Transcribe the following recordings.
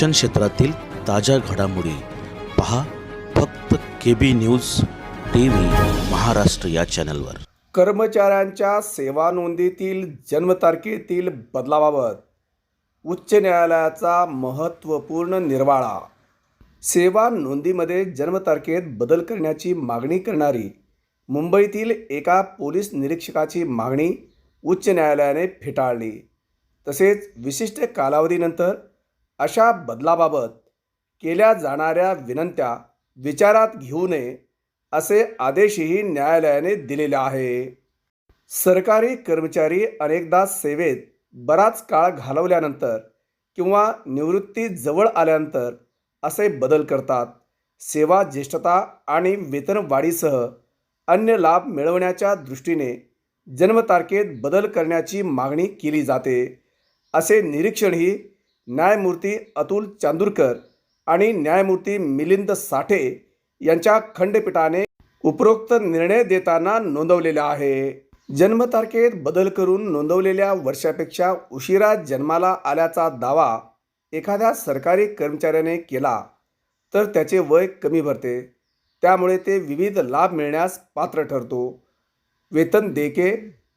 शिक्षण क्षेत्रातील ताज्या घडामोडी पहा फक्त K B news T V Maharashtra या चॅनलवर. कर्मचाऱ्यांच्या सेवा नोंदीतील जन्मतारखेतील बदलाबाबत उच्च न्यायालयाचा महत्त्वपूर्ण निर्वाळा. सेवा नोंदीमध्ये जन्मतारखेत बदल करण्याची मागणी करणारी मुंबईतील एका पोलीस निरीक्षकाची मागणी उच्च न्यायालयाने फेटाळली. तसेच विशिष्ट कालावधीनंतर अशा बदलाबाबत केल्या जाणाऱ्या विनंत्या विचारात घेऊ नये असे आदेशही न्यायालयाने दिलेले आहे. सरकारी कर्मचारी अनेकदा सेवेत बराच काळ घालवल्यानंतर किंवा निवृत्ती जवळ आल्यानंतर असे बदल करतात. सेवा ज्येष्ठता आणि वेतनवाढीसह अन्य लाभ मिळवण्याच्या दृष्टीने जन्मतारखेत बदल करण्याची मागणी केली जाते. असे निरीक्षणही न्यायमूर्ती अतुल चांदूरकर आणि न्यायमूर्ती मिलिंद साठे यांच्या खंडपीठाने उपरोक्त निर्णय देताना नोंदवलेला आहे. जन्मतारखेत बदल करून नोंदवलेल्या वर्षापेक्षा उशिरा जन्माला आल्याचा दावा एखाद्या सरकारी कर्मचाऱ्याने केला तर त्याचे वय कमी भरते. त्यामुळे ते विविध लाभ मिळण्यास पात्र ठरतो. वेतन देके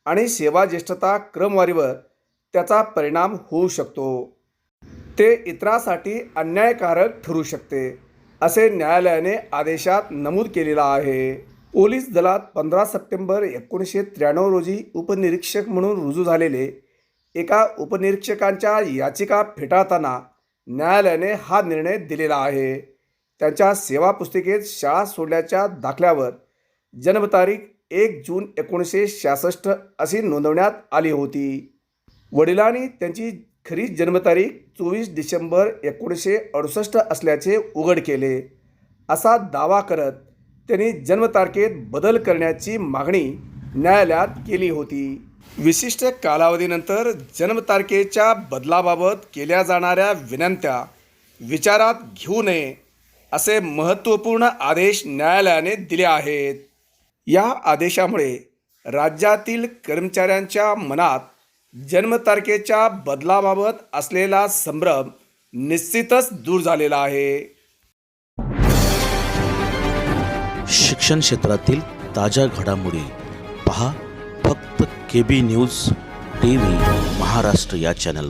आणि सेवा ज्येष्ठता क्रमवारीवर त्याचा परिणाम होऊ शकतो. ते इतरासाठी अन्यायकारक ठरू शकते असे न्यायालयाने आदेशात नमूद केलेलं आहे. पोलीस दलात पंधरा सप्टेंबर एकोणीसशे त्र्याण्णव रोजी उपनिरीक्षक म्हणून रुजू झालेले एका उपनिरीक्षकांच्या याचिका फेटाळताना न्यायालयाने हा निर्णय दिलेला आहे. त्यांच्या सेवा पुस्तिकेत शाळा सोडल्याच्या दाखल्यावर जन्मतारीख एक जून एकोणीसशे शासष्ट अशी नोंदवण्यात आली होती. वडिलांनी त्यांची खरी जन्मतारीख चोवीस डिसेंबर एकोणीसशे अडुसष्ट असल्याचे उघड केले. असा दावा करत त्यांनी जन्मतारखेत बदल करण्याची मागणी न्यायालयात केली होती. विशिष्ट कालावधीनंतर जन्मतारखेच्या बदलाबाबत केल्या जाणाऱ्या विनंत्या विचारात घेऊ नये असे महत्त्वपूर्ण आदेश न्यायालयाने दिले आहेत. या आदेशामुळे राज्यातील कर्मचाऱ्यांच्या मनात जन्मतारखेच्या बदलाबाबत असलेला संभ्रम निश्चितच दूर झालेला आहे. शिक्षण क्षेत्रातील ताज्या घडामोडी पहा फक्त K B news T V Maharashtra या चॅनल